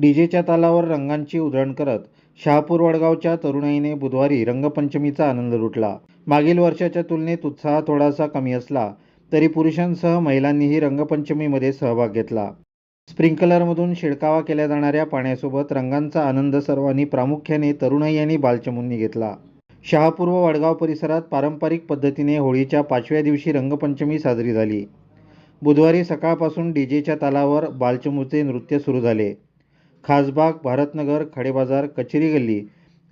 डीजेच्या तालावर रंगांची उधळण करत शहापूर वडगावच्या तरुणाईने बुधवारी रंगपंचमीचा आनंद लुटला. मागील वर्षाच्या तुलनेत उत्साह थोडासा कमी असला तरी पुरुषांसह महिलांनीही रंगपंचमीमध्ये सहभाग घेतला. स्प्रिंकलरमधून शिडकावा केल्या जाणाऱ्या पाण्यासोबत रंगांचा आनंद सर्वांनी प्रामुख्याने तरुणाई आणि बालचमूंनी घेतला. शहापूर व वडगाव परिसरात पारंपरिक पद्धतीने होळीच्या पाचव्या दिवशी रंगपंचमी साजरी झाली. बुधवारी सकाळपासून डीजेच्या तालावर बालचमूचे नृत्य सुरू झाले. खासबाग भारतनगर खडेबाजार कचेरी गल्ली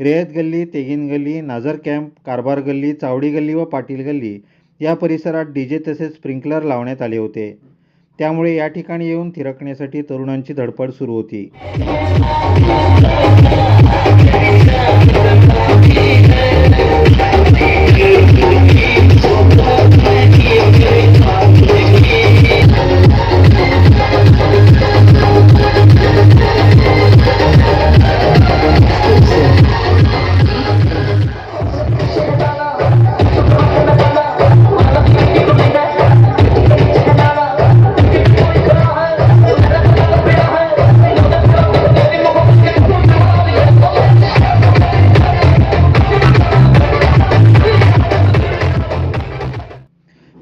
रेयत गल्ली तेगीन गल्ली नाझर कॅम्प कारभार गल्ली चावडी गल्ली व पाटील गल्ली या परिसरात डीजे तसेच स्प्रिंकलर लावण्यात आले होते. त्यामुळे या ठिकाणी येऊन थिरकण्यासाठी तरुणांची धडपड सुरू होती.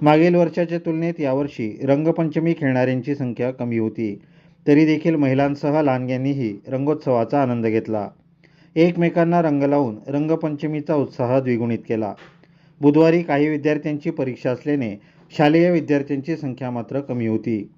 मागील वर्षाच्या तुलनेत यावर्षी रंगपंचमी खेळणाऱ्यांची संख्या कमी होती. तरी देखील महिलांसह लहानग्यांनीही रंगोत्सवाचा आनंद घेतला. एकमेकांना रंग लावून रंगपंचमीचा उत्साह द्विगुणित केला. बुधवारी काही विद्यार्थ्यांची परीक्षा असल्याने शालेय विद्यार्थ्यांची संख्या मात्र कमी होती.